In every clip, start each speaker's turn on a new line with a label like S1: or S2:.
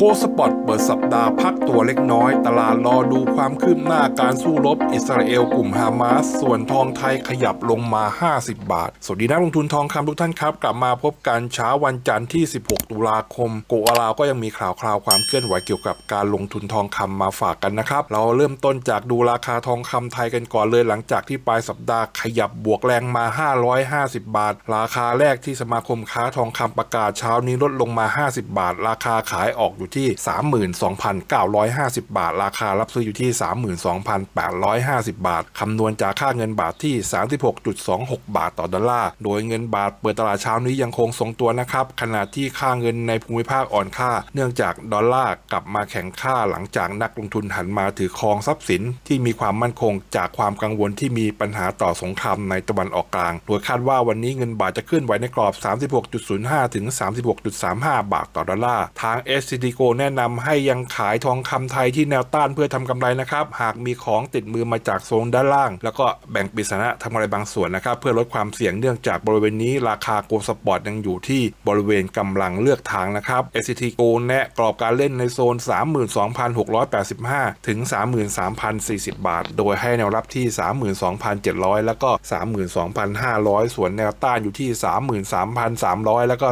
S1: โกสปอร์ตเปิดสัปดาห์พักตัวเล็กน้อย ตลาดรอดูความคืบหน้าการสู้รบอิสราเอลกลุ่มฮามาส ส่วนทองไทยขยับลงมา 50 บาท สวัสดีนักลงทุนทองคำทุกท่านครับ กลับมาพบกันเช้าวันจันทร์ที่ 16 ตุลาคม โกอาลาวก็ยังมีข่าวคราวความเคลื่อนไหวเกี่ยวกับการลงทุนทองคำมาฝากกันนะครับ เราเริ่มต้นจากดูราคาทองคำไทยกันก่อนเลยหลังจากที่ปลายสัปดาห์ขยับบวกแรงมา 550 บาท ราคาแรกที่สมาคมค้าทองคำประกาศเช้านี้ลดลงมา 50 บาท ราคาขายออกอยู่ที่ 32,950 บาท ราคารับซื้ออยู่ที่ 32,850 บาท คำนวณจากค่าเงินบาทที่ 36.26 บาทต่อดอลลาร์ โดยเงินบาทเปิดตลาดเช้านี้ยังคงทรงตัวนะครับ ขณะที่ค่าเงินในภูมิภาคอ่อนค่า เนื่องจากดอลลาร์กลับมาแข็งค่าหลังจากนักลงทุนหันมาถือครองทรัพย์สินที่มีความมั่นคงจากความกังวลที่มีปัญหาต่อสงครามในตะวันออกกลาง โดยคาดว่าวันนี้เงินบาทจะเคลื่อนไหวในกรอบ 36.05 ถึง 36.35 บาทต่อดอลลาร์ ทาง s c d g o แนะนำให้ยังขายทองคำไทยที่แนวต้านเพื่อทำกำไรนะครับ หากมีของติดมือมาจากโซนด้านล่าง แล้วก็แบ่งปิดสนะทำกำไรบางส่วนนะครับ เพื่อลดความเสี่ยงเนื่องจากบริเวณนี้ราคาโกลสปอร์ตยังอยู่ที่บริเวณกำลังเลือกทางนะครับ s c t g o แนะกรอบการเล่นในโซน 32,685 ถึง 33,040 บาท โดยให้แนวรับที่ 32,700 แล้วก็ 32,500 ส่วนแนวต้านอยู่ที่ 33,300 แล้วก็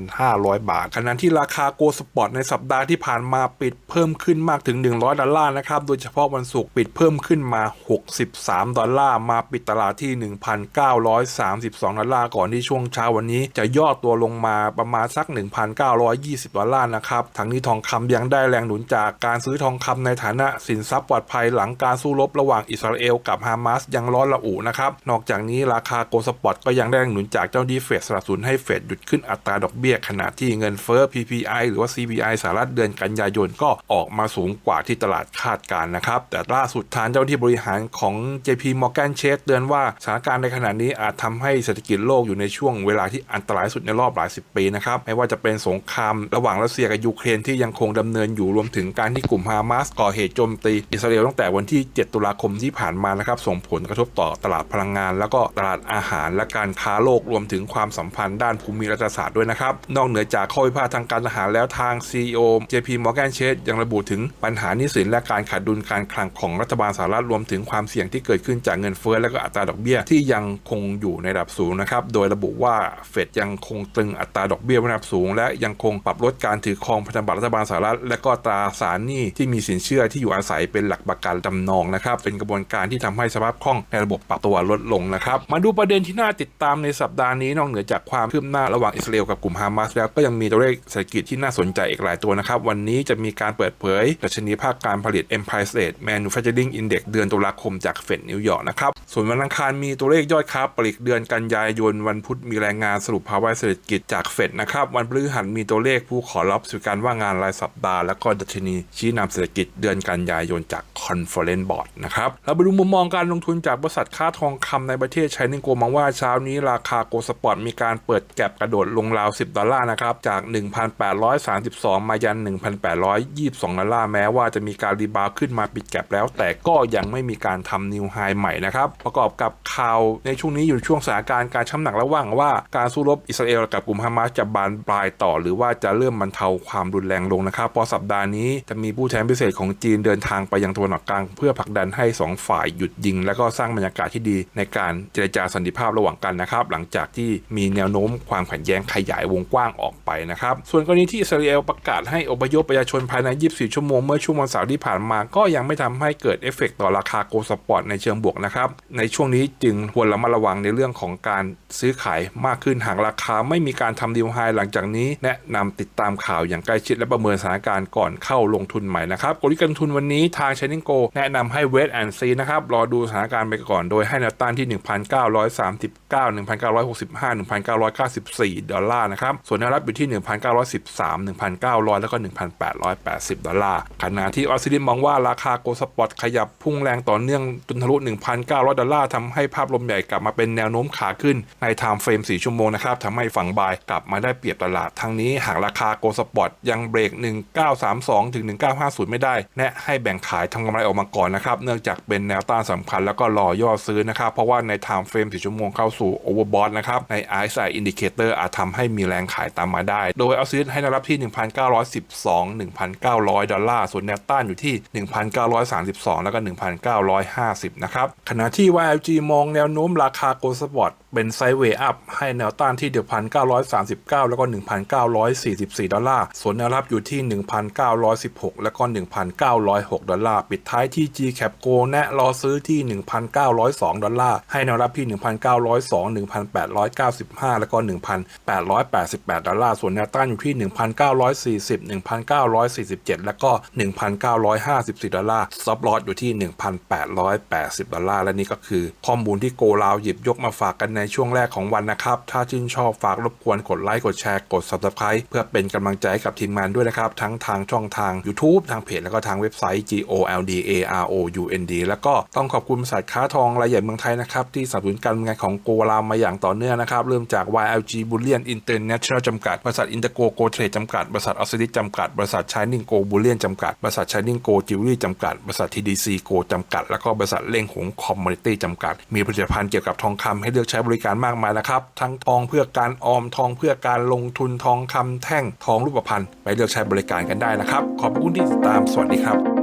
S1: 33,500 บาทขณะที่ราคาโกลสปอร์ตในสัปดาห์ที่ผ่านมาปิดเพิ่มขึ้นมากถึง 100 ดอลลาร์นะครับ โดยเฉพาะวันศุกร์ปิดเพิ่มขึ้นมา 63 ดอลลาร์ มาปิดตลาดที่ 1,932 ดอลลาร์ ก่อนที่ช่วงเช้าวันนี้จะย่อตัวลงมาประมาณสัก 1,920 ดอลลาร์นะครับ ทั้งนี้ทองคำยังได้แรงหนุนจากการซื้อทองคำในฐานะสินทรัพย์ปลอดภัยหลังการสู้รบระหว่างอิสราเอลกับฮามาสยังร้อนระอุนะครับ นอกจากนี้ราคาโกลสปอร์ตก็ยังได้แรงหนุนจากเจ้าหน้าที่เฟดสนับสนุนให้เฟดหยุดขึ้นอัตราดอกเบี้ยขณะที่เงินเฟ้อ PPI หรือว่า CPI สหรัฐเดือนกันยายนก็ออกมาสูงกว่าที่ตลาดคาดการนะครับ แต่ล่าสุดทางเจ้าที่บริหารของ JP Morgan Chase เตือนว่าสถานการณ์ในขณะนี้อาจทำให้เศรษฐกิจโลกอยู่ในช่วงเวลาที่อันตรายสุดในรอบหลายสิบปีนะครับไม่ว่าจะเป็นสงครามระหว่างรัสเซียกับยูเครนที่ยังคงดำเนินอยู่รวมถึงการที่กลุ่มฮามาสก่อเหตุโจมตีอิสราเอลตั้งแต่วันที่ 7 ตุลาคมที่ผ่านมานะครับส่งผลกระทบต่อตลาดพลังงาน แล้วก็ตลาดอาหารและการค้าโลกรวมถึงความสัมพันธ์ด้านภูมิรัฐศาสตร์ด้วยนะครับนอกเหนือจากข้อพิพาททางการทหารแล้วทาง CEO JP Morgan Chase ยังระบุถึงปัญหาหนี้สินและการขาดดุลการคลังของรัฐบาลสหรัฐรวมถึงความเสี่ยงที่เกิดขึ้นจากเงินเฟ้อและก็อัตราดอกเบี้ยที่ยังคงอยู่ในระดับสูงนะครับโดยระบุว่าเฟดยังคงตรึงอัตราดอกเบี้ยไว้ในระดับสูง และยังคงปรับลดการถือครองพันธบัตรรัฐบาลสหรัฐและก็ตราสารหนี้ที่มีสินเชื่อที่อยู่อาศัยเป็นหลักประกันจำนองนะครับเป็นกระบวนการที่ทำให้สภาพคล่องในระบบปรับตัวลดลงนะครับมาดูประเด็นที่น่าติดตามในสัปดาห์นี้นอกเหนือจากความคืบหน้าระหว่างอิสราเอลกับกลุ่มฮามาสแล้วก็ยังมีตัวเลขเศรษฐกิจที่น่าสนใจอีกหลายตัวนะครับ วันนี้จะมีการเปิดเผยดัชนีภาคการผลิต Empire State Manufacturing Index เดือนตุลาคมจากเฟดนิวยอร์กนะครับส่วนวันอังคารมีตัวเลขยอดค้าปลีกเดือนกันยายนวันพุธมีรายงานสรุปภาวะเศรษฐกิจจากเฟดนะครับวันพฤหัสมีตัวเลขผู้ขอรับสู่การว่างงานรายสัปดาห์ แล้วก็ดัชนีชี้นำเศรษฐกิจเดือนกันยายนจาก Conference Board นะครับเราไปดูมุมมองการลงทุนจากบริษัทค่าทองคำในประเทศไชนิงโกมองว่าเช้านี้ราคาโกลสปอร์ตมีการเปิดแก็บกระโดดลงราว 10 ดอลลาร์นะครับจาก1,832มายัน 1,822ดอลลาร์แม้ว่าจะมีการรีบาวขึ้นมาปิดแก็บแล้ว แต่ก็ยังไม่มีการทำนิวไฮใหม่นะครับ ประกอบกับข่าวในช่วงนี้อยู่ช่วงสถานการณ์การช้ำหนักระหว่างว่าการสู้รบอิสราเอลกับกลุ่มฮามาสจะบานปลายต่อ หรือว่าจะเริ่มบรรเทาความรุนแรงลงนะครับพราะสัปดาห์นี้จะมีผู้แทนพิเศษของจีนเดินทางไปยังตะวันออกกลาง เพื่อผลักดันให้ 2 ฝ่ายหยุดยิง และก็สร้างบรรยากาศที่ดีในการเจรจาสันติภาพระหว่างกันนะครับ หลังจากที่มีแนวโน้มความขัดแย้งขยายวงกว้างออกไปนะครับส่วนกรณีที่อิสราเอลประกาศให้อพยพประชาชนภายใน 24 ชั่วโมง เมื่อช่วงวันเสาร์ที่ผ่านมา ก็ยังไม่ทำให้เกิดเอฟเฟกต่อราคาโกลสปอร์ตในเชิงบวกนะครับ ในช่วงนี้จึงควรระมัดระวังในเรื่องของการซื้อขายมากขึ้นหากราคาไม่มีการทำดีลไฮหลังจากนี้ แนะนำติดตามข่าวอย่างใกล้ชิดและประเมินสถานการณ์ก่อนเข้าลงทุนใหม่นะครับกลยุทธ์การทุนวันนี้ทาง c h a i n i n g Go แนะนำให้เวทแอนซีนะครับรอดูสถานการณ์ไปก่อนโดยให้แนวต้านที่ 1,939 1,965 1,994 ดอลลาร์นะครับส่วนแนวรับอยู่ที่ 1,913 1,900 แล้วก็ 1,880 ดอลลาร์ ขณะที่ออสซิลินมองว่าราคาโกลสปอร์ตขยับพุ่งแรงต่อเนื่องจนทะลุ 1,900 ดอลลาร์ทำให้ภาพลมใหญ่กลับมาเป็นแนวโน้มขาขึ้นในไทม์เฟรม 4 ชั่วโมงนะครับทำให้ฝั่งบายกลับมาได้เปรียบตลาด ทั้งนี้หากราคาโกลสปอร์ตยังเบรก 1932 ถึง 1950 ไม่ได้ แนะให้แบ่งขายทำกำไรออกมาก่อนนะครับ เนื่องจากเป็นแนวต้านสำคัญแล้วก็รอย่อซื้อนะครับ เพราะว่าในไทม์เฟรม 4 ชั่วโมงเข้าสู่โอเวอร์บอทนะครับ ใน RSI Indicator อาจทำให้มีแรงขายตามมาได้ โดยเอาซื้อให้แนวรับที่1,912 1,900 ดอลลาร์ ส่วนแนวต้านอยู่ที่ 1,932 แล้วก็ 1,950 นะครับ ขณะที่ YLG มองแนวโน้มราคาโกลสปอร์ตเป็นไซด์เวย์อัพให้แนวต้านที่ 1,939 แล้วก็ 1,944 ดอลลาร์ ส่วนแนวรับอยู่ที่ 1,916 แล้วก็ 1,906 ดอลลาร์ ปิดท้ายที่ GCAP Go แนะรอซื้อที่ 1,902 ดอลลาร์ ให้แนวรับที่ 1,902 1,895 แล้วก็ 1,888 ดอลลาร์ ส่วนแนวต้านอยู่ที่ 1,940 1,947 แล้วก็ 1,954 ดอลลาร์ ซับลอตอยู่ที่ 1,880 ดอลลาร์ และนี่ก็คือข้อมูลที่โกลาวหยิบยกมาฝากกันในในช่วงแรกของวันนะครับ ถ้าชื่นชอบฝากรบกวนกดไลค์กดแชร์กด Subscribe เพื่อเป็นกำลังใจให้กับทีมงานด้วยนะครับ ทั้งทางช่องทาง YouTube ทางเพจแล้วก็ทางเว็บไซต์ G O L D A R O U N D แล้วก็ต้องขอบคุณบริษัทค้าทองรายใหญ่เมืองไทยนะครับ ที่สนับสนุนการงานของโกลามาอย่างต่อเนื่องนะครับ เริ่มจาก YLG Bullion International จำกัดบริษัท Intergo Go Trade จำกัดบริษัทออสซิลิจำกัดบริษัท Shining Go Bullion จำกัดบริษัท Shining Go Jewelry จำกัดบริษัท TDC Go จำกัด แล้วก็บริษัทเล่งหงคอมมูนิตี้จำกัด มีผลิตภัณฑ์เกี่ยวกับทองคำให้เลือกใช้บริการมากมายนะครับ ทั้งทองเพื่อการออมทองเพื่อการลงทุนทองคำแท่งทองรูปพรรณไปเลือกใช้บริการกันได้นะครับ ขอบคุณที่ติดตามสวัสดีครับ